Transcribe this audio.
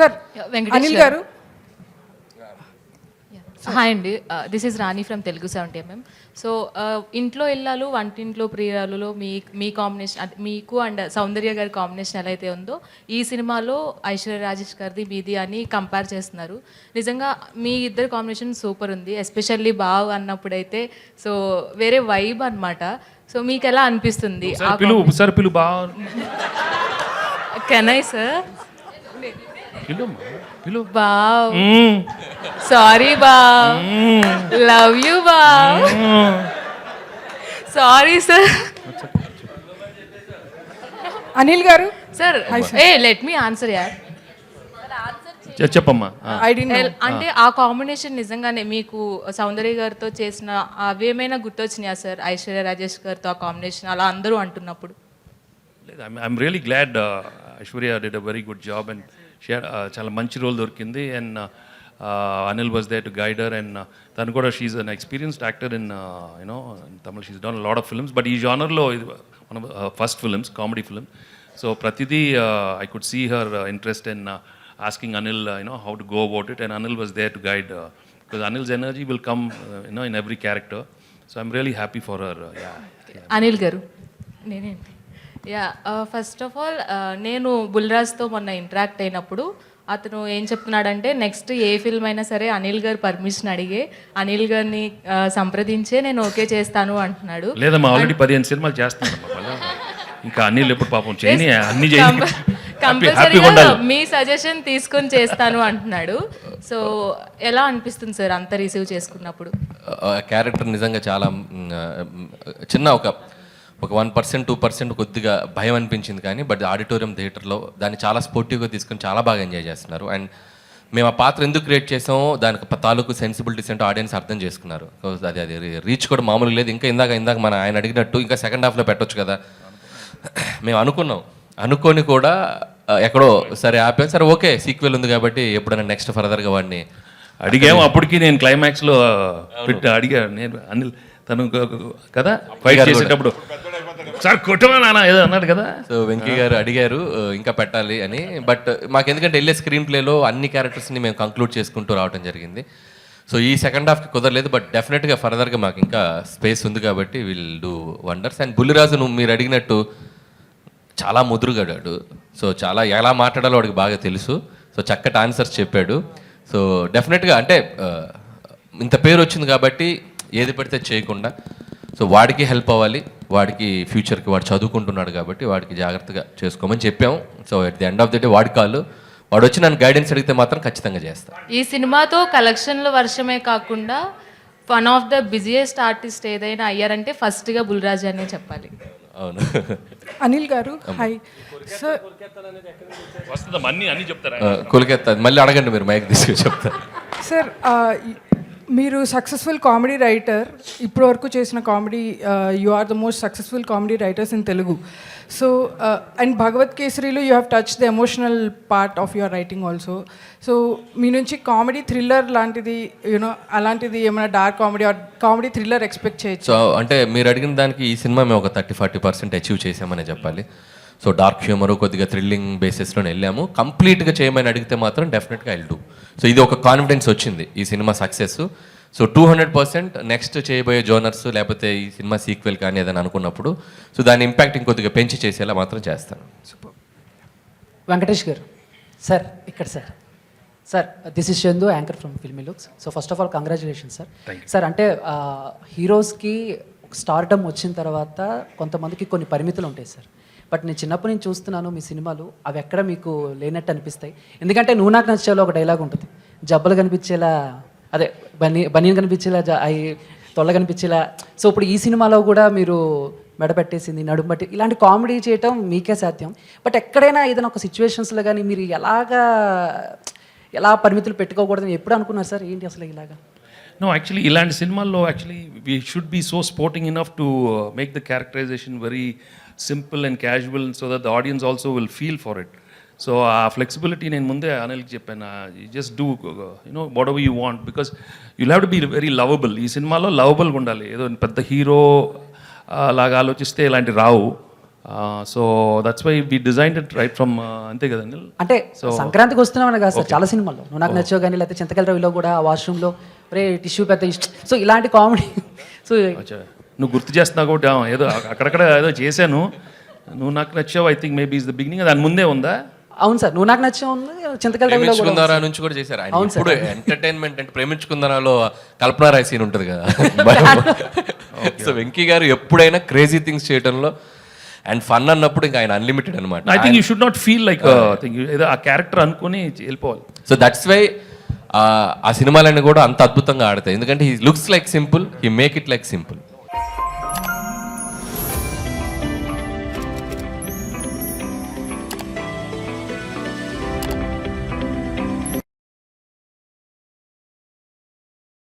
Sir Anil గారు. Hi అండి. This is Rani from Telugu seventy MM so ఇంట్లో ఇల్లాలు వంటింట్లో ప్రియురాలులో మీ మీ కాంబినేషన్ మీకు అండ్ సౌందర్య గారి కాంబినేషన్ ఎలా అయితే ఉందో ఈ సినిమాలో ఐశ్వర్య రాజేష్ గారిది మీది అని కంపేర్ చేస్తున్నారు. నిజంగా మీ ఇద్దరు కాంబినేషన్ సూపర్ ఉంది ఎస్పెషల్లీ బావ్ అన్నప్పుడైతే. సో వేరే వైబ్ అన్నమాట. సో మీకు ఎలా అనిపిస్తుంది సార్ పిలు సార్ పిలు బాగా కెన్ ఐ సార్ బావ్. సారీ బావ్ లవ్ యూ బావ్ sorry sir Anil garu? Sir a let me answer యార్ చెప్పమ్మా. ఆ. ఐ డి అంటే ఆ. కాంబినేషన్ నిజంగానే మీకు సౌందర్య గారితో చేసిన అవేమైనా గుర్తొచ్చినాయా సార్ ఐశ్వర్య రాజేష్ గారితో ఆ కాంబినేషన్ అలా అందరూ అంటున్నప్పుడు. లేదు I'm really glad Aishwarya did a very good job and she చాలా మంచి రోల్ దొరికింది. And Anil was there to guide her and తను కూడా she's an experienced actor in you know Tamil she's done lot of films but ఈ జానర్లో ఇది మన first films comedy film so ప్రతిదీ I could see her interest in asking Anil you know how to go about it and Anil was there to guide because Anil's energy will come you know in every character so I'm really happy for her Anil garu నేనేంటి yeah first of all నేను బుల్రాజ్తో మొన్న interact అయినప్పుడు అతను ఏం చెప్తున్నాడంటే next a film అయినా సరే అనిల్ గారు పర్మిషన్ అడిగే అనిల్ గారిని సంప్రదించే నేను ఓకే చేస్తాను అంటున్నాడు. లేదమ్మా ఆల్రెడీ పదిహేను సినిమాలు మళ్ళా. ఇంకా అన్ని ఎప్పుడు పాపం చేయని అన్ని కంపల్సరీగా మీ సజెషన్ తీసుకొని చేస్తాను అంటున్నాడు. సో ఎలా అనిపిస్తుంది సార్ అంత రిసీవ్ చేసుకున్నప్పుడు? క్యారెక్టర్ నిజంగా చాలా చిన్న ఒక ఒక వన్ పర్సెంట్ టూ పర్సెంట్ కొద్దిగా భయం అనిపించింది కానీ బట్ ఆడిటోరియం థియేటర్లో దాన్ని చాలా స్పోర్టివ్గా తీసుకొని చాలా బాగా ఎంజాయ్ చేస్తున్నారు. అండ్ మేము ఆ పాత్ర ఎందుకు క్రియేట్ చేసామో దానికి తాలూకు సెన్సిబిలిటీస్ అంటే ఆడియన్స్ అర్థం చేసుకున్నారు. అది అది రీచ్ కూడా మామూలుగా లేదు. ఇంకా ఇందాక ఇందాక మన ఆయన అడిగినట్టు ఇంకా సెకండ్ హాఫ్లో పెట్టొచ్చు కదా. మేము అనుకున్నాం. అనుకొని కూడా ఎక్కడో సరే ఆపాం సరే ఓకే సీక్వెల్ ఉంది కాబట్టి ఎప్పుడైనా నెక్స్ట్ ఫర్దర్గా వాడిని అడిగాము అప్పటికి నేను క్లైమాక్స్లో పెట్టి అడిగా నేను అనిల్ తను కదా? ఫైట్ చేసేటప్పుడు సార్ కొట్టమా నాన్న ఏదో అన్నాడు కదా. సో వెంకీ గారు అడిగారు ఇంకా పెట్టాలి అని. బట్ మాకు ఎందుకంటే వెళ్ళే స్క్రీన్ ప్లేలో అన్ని క్యారెక్టర్స్ని మేము కంక్లూడ్ చేసుకుంటూ రావడం జరిగింది. సో ఈ సెకండ్ హాఫ్కి కుదరలేదు బట్ డెఫినెట్గా ఫర్దర్గా మాకు ఇంకా స్పేస్ ఉంది కాబట్టి will do wonders and Bulliraju నువ్వు మీరు అడిగినట్టు చాలా ముదురుగాడాడు సో చాలా ఎలా మాట్లాడాలో వాడికి బాగా తెలుసు. సో చక్కటి ఆన్సర్స్ చెప్పాడు. సో డెఫినెట్గా అంటే ఇంత పేరు వచ్చింది కాబట్టి ఏది పడితే చేయకుండా. సో వాడికి హెల్ప్ అవ్వాలి వాడికి ఫ్యూచర్కి వాడు చదువుకుంటున్నాడు కాబట్టి వాడికి జాగ్రత్తగా చేసుకోమని చెప్పాం so at the end of the day వాడి కాళ్ళు వాడు వచ్చి నన్ను గైడెన్స్ అడిగితే మాత్రం ఖచ్చితంగా చేస్తాను ఈ సినిమాతో కలెక్షన్ల వర్షమే కాకుండా one of the busiest artist ఏదైనా అయ్యారంటే ఫస్ట్గా బుల్రాజ్ అనే చెప్పాలి. అవును. అనిల్ గారు హాయ్ సార్ వస్తుందమ్మా అన్ని అన్ని చెప్తారా? కొలికెత్తా మళ్ళీ అడగండి మీరు మైక్ తీసుకొని చెప్తారు సార్ మీరు సక్సెస్ఫుల్ కామెడీ రైటర్ ఇప్పటి వరకు చేసిన comedy you are the most successful comedy writers in Telugu so and Bhagavanth కేసరిలో you have touch the emotional part of your writing also so మీ నుంచి కామెడీ థ్రిల్లర్ లాంటిది you know అలాంటిది ఏమైనా dark comedy or comedy thriller expect చేయొచ్చు? అంటే మీరు అడిగిన దానికి ఈ సినిమా మేము ఒక థర్టీ ఫార్టీ పర్సెంట్ అచీవ్ చేసామని చెప్పాలి. సో డార్క్ హ్యూమర్ కొద్దిగా థ్రిల్లింగ్ బేసిస్లో వెళ్ళాము. కంప్లీట్గా చేయమని అడిగితే మాత్రం డెఫినెట్గా ఐల్ డూ సో ఇది ఒక కాన్ఫిడెన్స్ వచ్చింది ఈ cinema success. So two hundred percent next చేయబోయే జోనర్స్ లేకపోతే ఈ సినిమా సీక్వెల్ కానీ ఏదైనా అనుకున్నప్పుడు సో దాని ఇంపాక్ట్ ఇంకొద్దిగా పెంచి చేసేలా మాత్రం చేస్తాను. వెంకటేష్ గారు. సార్ ఇక్కడ sir. Sir this is Chandu anchor from Filmy Looks so first of all congratulation sir sir అంటే హీరోస్కి స్టార్డమ్ వచ్చిన తర్వాత కొంతమందికి కొన్ని పరిమితులు ఉంటాయి సార్ బట్ నేను చిన్నప్పటి నుంచి చూస్తున్నాను మీ సినిమాలు అవి ఎక్కడ మీకు లేనట్టు అనిపిస్తాయి. ఎందుకంటే నువ్వు నాకు నచ్చేలా ఒక డైలాగ్ ఉంటుంది. జబ్బలు కనిపించేలా అదే బనీ బనీలు కనిపించేలా అవి అయి తొల్ల కనిపించేలా. సో ఇప్పుడు ఈ సినిమాలో కూడా మీరు మెడపెట్టేసింది నడుముబట్టి ఇలాంటి కామెడీ చేయటం మీకే సాధ్యం. బట్ ఎక్కడైనా ఏదైనా ఒక సిచ్యువేషన్స్లో కానీ మీరు ఎలాగా ఎలా పరిమితులు పెట్టుకోకూడదని ఎప్పుడు అనుకున్నారు సార్? ఏంటి అసలు ఇలాగా? నో యాక్చువల్లీ ఇలాంటి సినిమాల్లో actually we should be so sporting enough to make the characterisation very simple and casual so that the audience also will feel for it so ah flexibility నేను ముందే అనిల్కి చెప్పాను. Just do you know whatever you want because you have to be very lovable ఈ సినిమాలో లవబుల్గా ఉండాలి. ఏదో పెద్ద hero లాగా ఆలోచిస్తే ఇలాంటి రావు. So that's why we design it right from అంతే కదా అనిల్ అంటే సంక్రాంతికి వస్తున్నామని కాదు సార్ చాలా సినిమాల్లో. నువ్వు నాకు నచ్చావు కానీ లేకపోతే చింతకల రవిలో కూడా వాష్రూమ్లో రే టిష్యూ పెద్ద ఇష్టం. సో ఇలాంటి కామెడీ. సో నువ్వు గుర్తు చేస్తున్నావు కాబట్టి ఏదో అక్కడక్కడ ఏదో చేశాను. నువ్వు నాకు నచ్చావు I think maybe is the beginning దాని ముందే ఉందా? అవును సార్ నువ్వు నాకు నచ్చావు ప్రేమించుకుందారా నుంచి కూడా చేశారు. ఆయన ఇప్పుడు ఎంటర్టైన్మెంట్ అంటే ప్రేమించుకుందారాలో కల్పన రాయ్ సీన్ ఉంటుంది కదా. సో వెంకీ గారు ఎప్పుడైనా క్రేజీ థింగ్స్ చేయడంలో అండ్ ఫన్ అన్నప్పుడు ఇంకా ఆయన అన్లిమిటెడ్ అనమాట I think you should not feel like ఏదో ఆ క్యారెక్టర్ అనుకుని వెళ్ళిపోవాలి. సో దట్స్ వై ఆ సినిమాలన్నీ కూడా అంత అద్భుతంగా ఆడతాయి. ఎందుకంటే he looks like simple he make it like simple